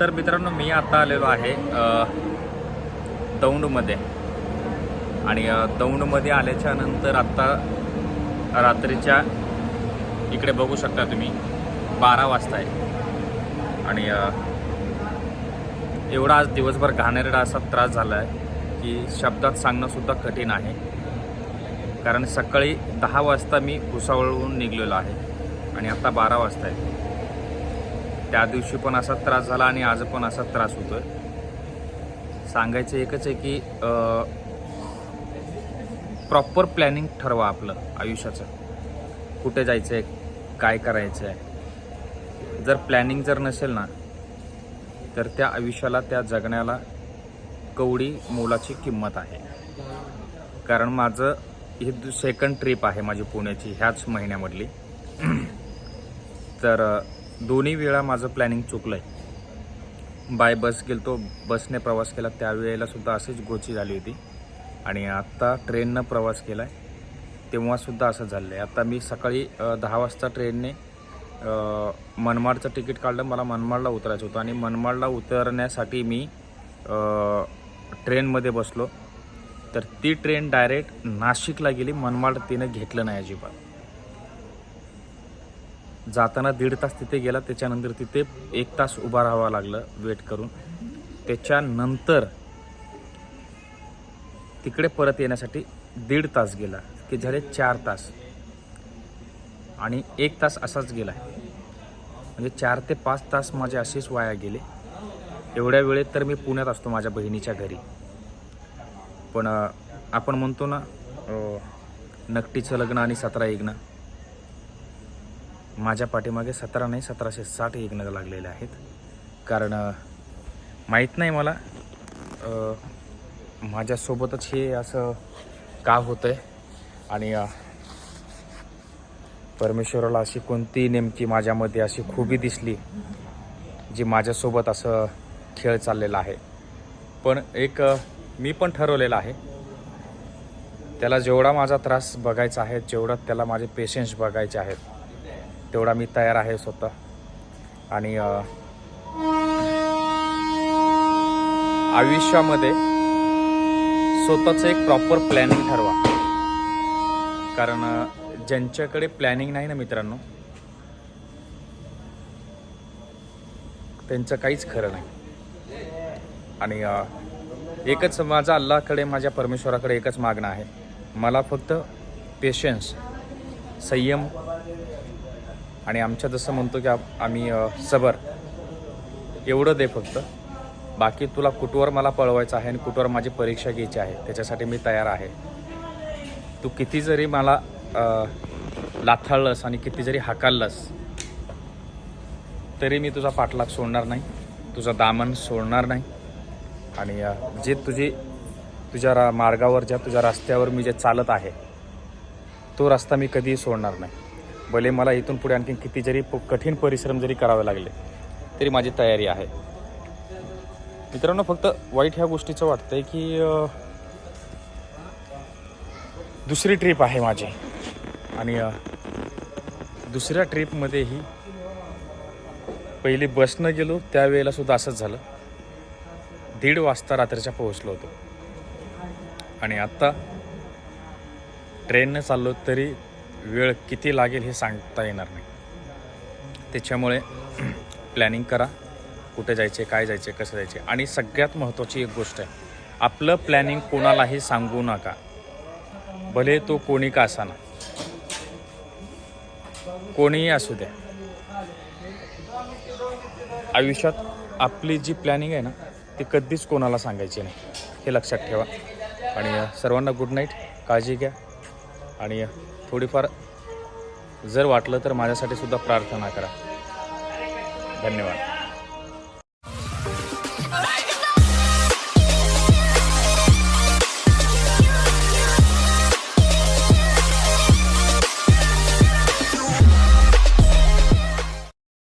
तर मित्रांनो मी आता आलेलो आहे दौंडमध्ये. आणि दौंडमध्ये आल्याच्यानंतर आत्ता रात्रीच्या इकडे बघू शकता तुम्ही बारा वाजता आहे. आणि एवढा आज दिवसभर घाणेरडा असा त्रास झाला आहे की शब्दात सांगणंसुद्धा कठीण आहे. कारण सकाळी दहा वाजता मी भुसावळहून निघलेलो आहे आणि आता बारा वाजता आहे. त्या दिवशी पण असा त्रास झाला आणि आज पण असा त्रास होतोय. सांगायचं एकच आहे की प्रॉपर प्लॅनिंग ठरवा आपलं आयुष्याचं. कुठे जायचं आहे काय करायचं आहे जर प्लॅनिंग जर नसेल ना तर त्या आयुष्याला त्या जगण्याला कवडी मोलाची किंमत आहे. कारण माझं ही सेकंड ट्रिप आहे माझी पुण्याची ह्याच महिन्यामधली. तर दोन्ही वेळा माझं प्लॅनिंग चुकलं आहे बाय बस गेलतो बसने प्रवास केला त्यावेळेलासुद्धा अशीच गोची झाली होती. आणि आत्ता ट्रेननं प्रवास केला आहे तेव्हासुद्धा असं झालं आहे आत्ता मी सकाळी दहा वाजता ट्रेनने मनमाडचं तिकीट काढलं. मला मनमाडला उतरायचं होतं. आणि मनमाडला उतरण्यासाठी मी ट्रेनमध्ये बसलो. तर ती ट्रेन डायरेक्ट नाशिकला गेली. मनमाड तिनं घेतलं नाही अजिबात. जाताना दीड तास तिथे गेला त्याच्यानंतर तिथे एक तास उभा राहावा लागलं वेट करून. त्याच्यानंतर तिकडे परत येण्यासाठी दीड तास गेला की झाले चार तास. आणि एक तास असाच गेला. म्हणजे चार ते पाच तास माझे असेच वाया गेले. एवढ्या वेळेत तर मी पुण्यात असतो माझ्या बहिणीच्या घरी. पण आपण म्हणतो ना नकटीचं लग्न आणि सतरा यज्ञ माझ्या पाठीमागे सतरा नाही सतराशे साठ एक नग लागलेले आहेत. कारण माहीत नाही मला माझ्यासोबतच हे असं का होतं आहे आणि परमेश्वराला अशी कोणती नेमकी माझ्यामध्ये अशी खूबी दिसली जी माझ्यासोबत असं खेळ चाललेला आहे. पण एक मी पण ठरवलेलं आहे. त्याला जेवढा माझा त्रास बघायचा आहे जेवढा त्याला माझे पेशन्स बघायचे आहेत. तेवढा मी तयार आहे स्वतः. आणि आयुष्यामध्ये स्वतःचं एक प्रॉपर प्लॅनिंग ठरवा. कारण ज्यांच्याकडे प्लॅनिंग नाही ना मित्रांनो त्यांचं काहीच खरं नाही. आणि एकच माझा अल्लाकडे माझ्या परमेश्वराकडे एकच मागणं आहे. मला फक्त पेशन्स संयम आणि आमच्या जसं म्हणतो की आम्ही सबर. एवढं दे फक्त. बाकी तुला कुठवर मला पळवायचं आहे आणि कुठवर माझी परीक्षा घ्यायची आहे त्याच्यासाठी मी तयार आहे. तू किती जरी मला लाथाळलंस आणि किती जरी हाकाललंस तरी मी तुझा पाठलाग सोडणार नाही तुझा दामन सोडणार नाही. आणि जे तुझी तुझ्या रा मार्गावर ज्या तुझ्या रस्त्यावर मी जे चालत आहे तो रस्ता मी कधीही सोडणार नाही. भले मला इथून पुढे आणखी किती जरी कठीण परिश्रम जरी करावे लागले तरी माझी तयारी आहे. मित्रांनो फक्त वाईट ह्या गोष्टीचं वाटतंय की दुसरी ट्रिप आहे माझी. आणि दुसऱ्या ट्रिपमध्येही पहिली बसनं गेलो त्यावेळेला सुद्धा असंच झालं. दीड वाजता रात्रीच्या पोहोचलो होतो. आणि आत्ता ट्रेननं चाललो तरी वेळ किती लागेल हे सांगता येणार नाही. त्याच्यामुळे प्लॅनिंग करा कुठे जायचे काय जायचे कसं जायचे. आणि सगळ्यात महत्त्वाची एक गोष्ट आहे आपलं प्लॅनिंग कोणालाही सांगू नका. भले तो कोणी का असाना. कोणीही असू द्या. आयुष्यात आपली जी प्लॅनिंग आहे ना ती कधीच कोणाला सांगायची नाही. हे लक्षात ठेवा. आणि सर्वांना गुड नाईट काळजी घ्या. आणि थोडीफार जर वाटलं तर माझ्यासाठी सुद्धा प्रार्थना करा. धन्यवाद.